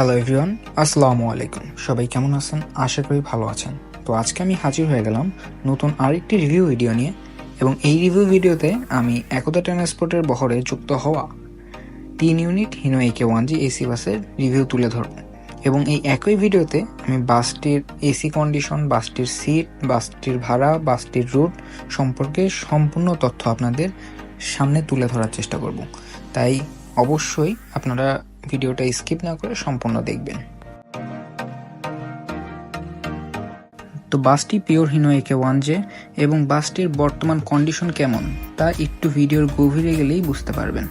Hello everyone আসসালামু আলাইকুম। সবাই কেমন আছেন? আশা করি ভালো আছেন। তো আজকে আমি হাজির হয়ে গেলাম নতুন আরেকটি রিভিউ ভিডিও নিয়ে এবং এই রিভিউ ভিডিওতে আমি একতা ট্রান্সপোর্টের বহরে যুক্ত হওয়া তিন unit Hino AK one J AC বাসের রিভিউ তুলে ধরব। এবং এই একই ভিডিওতে আমি বাসটির এসি কন্ডিশন বাসটির সিট বাসটির ভাড়া, বাসটির রুট সম্পর্কে সম্পূর্ণ তথ্য আপনাদের সামনে তুলে ধরার চেষ্টা করব। তাই অবশ্যই আপনারা ভিডিওটা স্কিপ না করে সম্পূর্ণ দেখবেন। তো বাসটি pure Hino AK one J এবং বাসটির বর্তমান কন্ডিশন কেমন, তা একটু ভিডিওর গভীরে গেলেই বুঝতে পারবেন।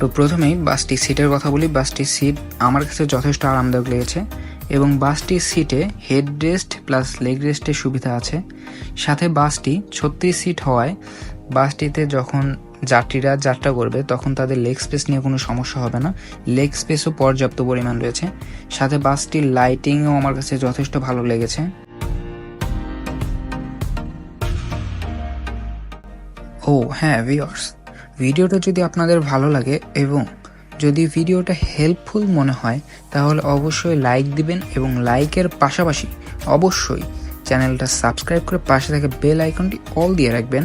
তো প্রথমেই বাসটি সিটের কথা বলি, বাসটির সিট আমার কাছে যথেষ্ট আরামদায়ক লেগেছে। এবং বাসটির সিটে হেড রেস্ট প্লাস লেগ রেস্টের সুবিধা আছে। সাথে বাসটি ছত্রিশ সিট হওয়ায় বাসটিতে যখন যাত্রীরা যাত্রা করবে, তখন তাদের লেগ স্পেস নিয়ে কোনো সমস্যা হবে না। লেগ স্পেসও পর্যাপ্ত পরিমাণ রয়েছে। সাথে বাসটির লাইটিংও আমার কাছে যথেষ্ট ভালো লেগেছে। ও হ্যাঁ ভিওর্স ভিডিওটা যদি আপনাদের ভালো লাগে এবং যদি ভিডিওটা হেল্পফুল মনে হয়, তাহলে অবশ্যই লাইক দিবেন এবং লাইকের পাশাপাশি অবশ্যই চ্যানেলটা সাবস্ক্রাইব করে পাশে থাকা বেল আইকনটি অল দিয়ে রাখবেন,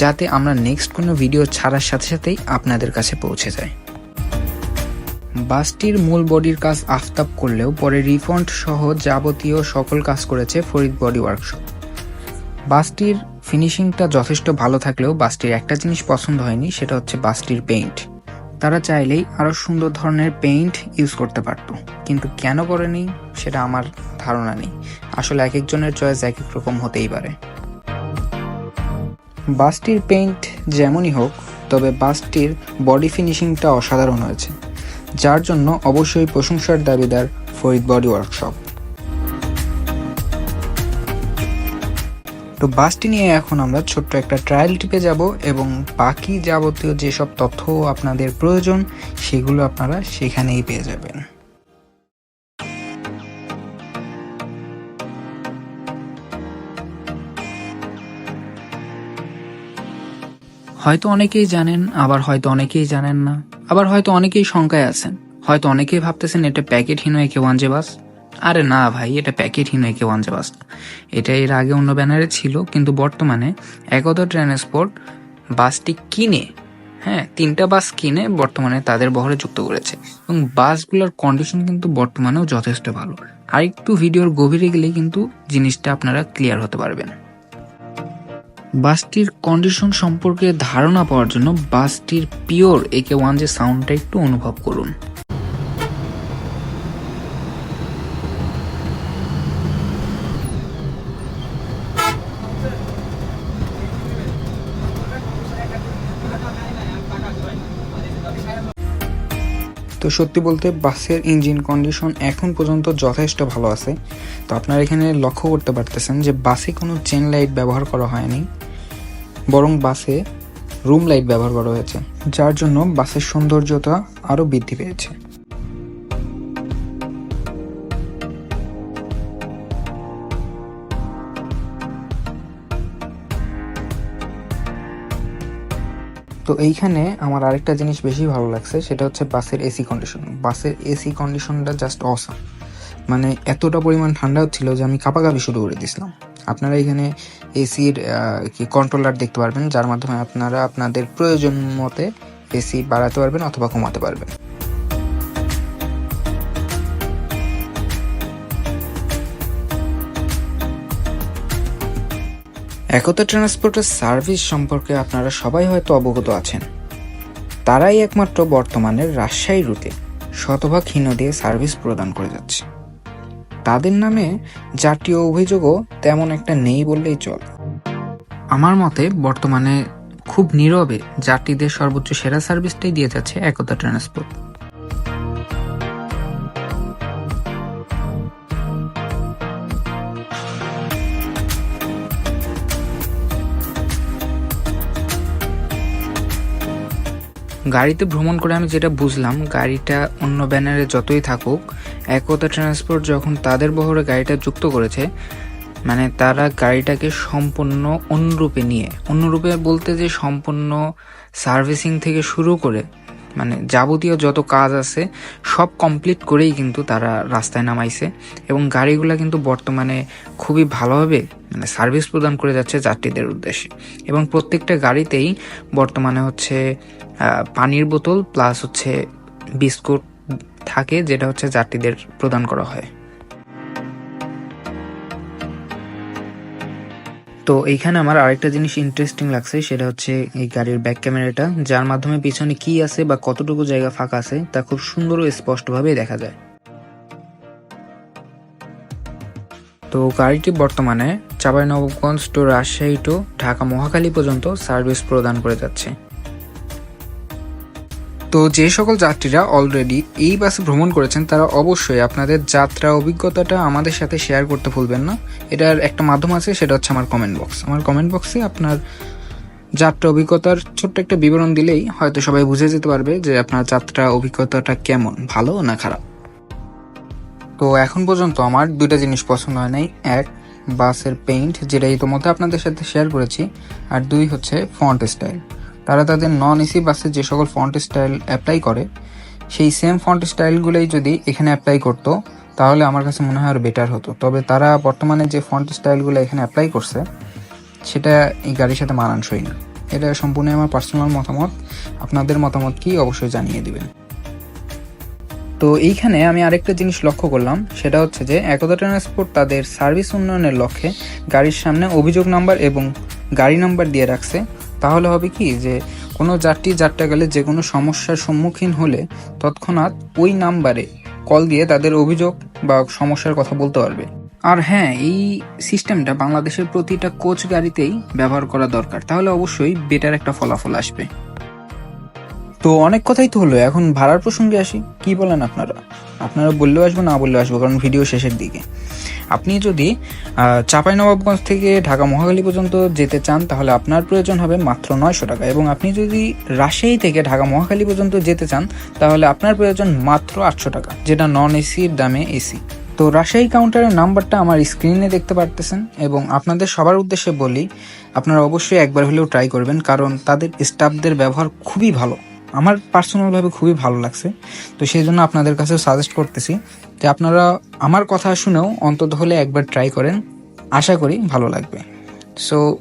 যাতে আমরা নেক্সট কোনো ভিডিও ছাড়ার সাথে সাথেই আপনাদের কাছে পৌঁছে যায় বাসটির মূল বডির কাজ আফতাব করলেও পরে রিফন্ড সহ যাবতীয় সকল কাজ করেছে ফরিদ বডি ওয়ার্কশপ। বাসটির ফিনিশিংটা যথেষ্ট ভালো থাকলেও বাসটির একটা জিনিস পছন্দ হয়নি, সেটা হচ্ছে বাসটির পেইন্ট তারা চাইলেই আরও সুন্দর ধরনের পেইন্ট ইউজ করতে পারত। কিন্তু কেন করেনি, সেটা আমার ধারণা নেই। আসলে এক একজনের চয়েস এক এক রকম হতেই পারে। বাসটির পেইন্ট যেমনই হোক, তবে বাসটির বডি ফিনিশিংটা অসাধারণ হয়েছে, যার জন্য অবশ্যই প্রশংসার দাবিদার ফরিদ বডি ওয়ার্কশপ। তো বাসটি নিয়ে এখন আমরা ছোট্ট একটা ট্রায়াল টিপে যাব এবং বাকি যাবতীয় যেসব তথ্য আপনাদের প্রয়োজন, সেগুলো আপনারা সেখানেই পেয়ে যাবেন। হয়তো অনেকেই জানেন, আবার হয়তো অনেকেই জানেন না। আবার হয়তো অনেকেই শঙ্কায় আছেন। হয়তো অনেকেই ভাবতেছেন, এটা packet Hino AK one J বাস। আরে না ভাই, এটা packet Hino AK one J bus এটা এর আগে অন্য ব্যানারে ছিল, কিন্তু বর্তমানে একতা ট্রান্সপোর্ট বাসটি কিনে হ্যাঁ তিনটা বাস কিনে বর্তমানে তাদের বহরে যুক্ত করেছে। এবং বাসগুলোর কন্ডিশন কিন্তু বর্তমানেও যথেষ্ট ভালো। আর একটু ভিডিওর গভীরে গেলে কিন্তু জিনিসটা আপনারা ক্লিয়ার হতে পারবেন। বাসটির কন্ডিশন সম্পর্কে ধারণা পাওয়ার জন্য বাসটির পিওর একে ওয়ান যে সাউন্ডটা একটু অনুভব করুন। তো সত্যি বলতে বাসের ইঞ্জিন কন্ডিশন এখন পর্যন্ত যথেষ্ট ভালো আছে। তো আপনারা এখানে লক্ষ্য করতে পারতেছেন যে বাসে কোনো চেন লাইট ব্যবহার করা হয়নি, বরং বাসে রুম লাইট ব্যবহার করা হয়েছে, যার জন্য বাসের সৌন্দর্যতা আরও বৃদ্ধি পেয়েছে। তো এইখানে আমার আরেকটা জিনিস বেশি ভালো লাগছে, সেটা হচ্ছে বাসের এসি কন্ডিশন বাসের এসি কন্ডিশনটা জাস্ট অসাম মানে এতটা পরিমাণ ঠান্ডা হচ্ছিল যে আমি কাপাকাপি শুরু করে দিয়েছিলাম। আপনারা এখানে এসির কি কন্ট্রোলার দেখতে পারবেন, যার মাধ্যমে আপনারা আপনাদের প্রয়োজন মতে এসি বাড়াতে পারবেন অথবা কমাতে পারবেন। একতা ট্রান্সপোর্টের সার্ভিস সম্পর্কে আপনারা সবাই হয়তো অবগত আছেন। তারাই একমাত্র বর্তমানে রাজশাহী রুটে শতভাগ হীন দিয়ে সার্ভিস প্রদান করে যাচ্ছে। তাদের নামে জাতীয় অভিযোগও তেমন একটা নেই বললেই চল। আমার মতে বর্তমানে খুব নীরবে যাত্রীদের সর্বোচ্চ সেরা সার্ভিসটাই দিয়ে যাচ্ছে একতা ট্রান্সপোর্ট। গাড়িতে ভ্রমণ করে আমি যেটা বুঝলাম, গাড়িটা অন্য ব্যানারে যতই থাকুক, একতা ট্রান্সপোর্ট যখন তাদের বহরে গাড়িটা যুক্ত করেছে মানে তারা গাড়িটাকে সম্পূর্ণ অন্যরূপে নিয়ে অন্যরূপে বলতে যে সম্পূর্ণ সার্ভিসিং থেকে শুরু করে মানে যাবতীয় যত কাজ আছে, সব কমপ্লিট করেই কিন্তু তারা রাস্তায় নামাইছে এবং গাড়িগুলো কিন্তু বর্তমানে খুবই ভালোভাবে মানে সার্ভিস প্রদান করে যাচ্ছে যাত্রীদের উদ্দেশ্যে। এবং প্রত্যেকটা গাড়িতেই বর্তমানে হচ্ছে পানির বোতল প্লাস হচ্ছে বিস্কুট থাকে যেটা হচ্ছে যাত্রীদের প্রদান করা হয়। তো এইখানে আমার আরেকটা জিনিস ইন্টারেস্টিং লাগছে, সেটা হচ্ছে এই গাড়ির ব্যাক ক্যামেরাটা যার মাধ্যমে পিছনে কি আছে বা কতটুকু জায়গা ফাঁকা আছে, তা খুব সুন্দর ও স্পষ্টভাবে দেখা যায়। তো গাড়িটি বর্তমানে চাঁপাইনবাবগঞ্জ টু রাজশাহী টু ঢাকা মহাকালী পর্যন্ত সার্ভিস প্রদান করে যাচ্ছে। তো যে সকল যাত্রীরা অলরেডি এই বাসে ভ্রমণ করেছেন, তারা অবশ্যই আপনাদের যাত্রা অভিজ্ঞতাটা আমাদের সাথে শেয়ার করতে ভুলবেন না। এটার একটা মাধ্যম আছে, সেটা হচ্ছে আমার কমেন্ট বক্স আমার কমেন্ট বক্সে আপনার যাত্রা অভিজ্ঞতার ছোট্ট একটা বিবরণ দিলেই হয়তো সবাই বুঝে যেতে পারবে যে আপনার যাত্রা অভিজ্ঞতাটা কেমন, ভালো না খারাপ। তো এখন পর্যন্ত আমার দুইটা জিনিস পছন্দ হয় নাই। এক বাসের পেইন্ট যেটা ইতোমধ্যে আপনাদের সাথে শেয়ার করেছি। আর দুই হচ্ছে ফন্ট স্টাইল তারা তাদের নন এসি বাসে যে সকল ফন্ট স্টাইল অ্যাপ্লাই করে, সেই সেম ফন্ট স্টাইলগুলোই যদি এখানে অ্যাপ্লাই করতো, তাহলে আমার কাছে মনে হয় আরও বেটার হতো। তবে তারা বর্তমানে যে ফন্ট স্টাইলগুলো এখানে অ্যাপ্লাই করছে, সেটা এই গাড়ির সাথে মানানসই না। এটা সম্পূর্ণ আমার পার্সোনাল মতামত। আপনাদের মতামত কি অবশ্যই জানিয়ে দিবেন। তো এইখানে আমি আরেকটা জিনিস লক্ষ্য করলাম, সেটা হচ্ছে যে একতা ট্রান্সপোর্ট তাদের সার্ভিস উন্নয়নের লক্ষ্যে গাড়ির সামনে অভিযোগ নাম্বার এবং গাড়ি নাম্বার দিয়ে রাখছে। তাহলে হবে কি যে, কোনো যাত্রী যাত্রা গেলে যে কোনো সমস্যার সম্মুখীন হলে তৎক্ষণাৎ ওই নাম্বারে কল দিয়ে তাদের অভিযোগ বা সমস্যার কথা বলতে পারবে। আর হ্যাঁ এই সিস্টেমটা বাংলাদেশের প্রতিটা কোচ গাড়িতেই ব্যবহার করা দরকার। তাহলে অবশ্যই বেটার একটা ফলাফল আসবে। তো অনেক কথাই তো হলো, এখন ভাড়ার প্রসঙ্গে আসি। কি বলেন আপনারা? আপনারা বললেও আসব, না বললেও আসব, কারণ ভিডিও শেষের দিকে। আপনি যদি চাপাই নবাবগঞ্জ থেকে ঢাকা মহাখালী পর্যন্ত যেতে চান, তাহলে আপনার প্রয়োজন হবে মাত্র নয়শো টাকা। এবং আপনি যদি রাজশাহী থেকে ঢাকা মহাখালী পর্যন্ত যেতে চান, তাহলে আপনার প্রয়োজন মাত্র আটশো টাকা, যেটা নন এসির দামে এসি তো রাজশাহী কাউন্টারের নাম্বারটা আমার স্ক্রিনে দেখতে পারতেছেন, এবং আপনাদের সবার উদ্দেশ্যে বলি, আপনারা অবশ্যই একবার হলেও ট্রাই করবেন, কারণ তাদের স্টাফদের ব্যবহার খুবই ভালো। আমার পার্সোনালভাবে খুবই ভালো লাগছে। তো সেই জন্য আপনাদের কাছে সাজেস্ট করতেছি যে আপনারা আমার কথা শুনেও অন্তত হলে একবার ট্রাই করেন। আশা করি ভালো লাগবে। সো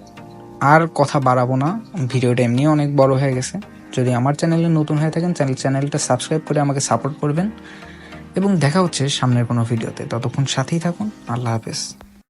আর কথা বাড়াবো না। ভিডিওটা এমনি অনেক বড় হয়ে গেছে। যদি আমার চ্যানেলে নতুন হয়ে থাকেন চ্যানেল চ্যানেলটা সাবস্ক্রাইব করে আমাকে সাপোর্ট করবেন। এবং দেখা হচ্ছে সামনের কোনো ভিডিওতে। ততক্ষণ সাথেই থাকুন। আল্লাহ হাফেজ।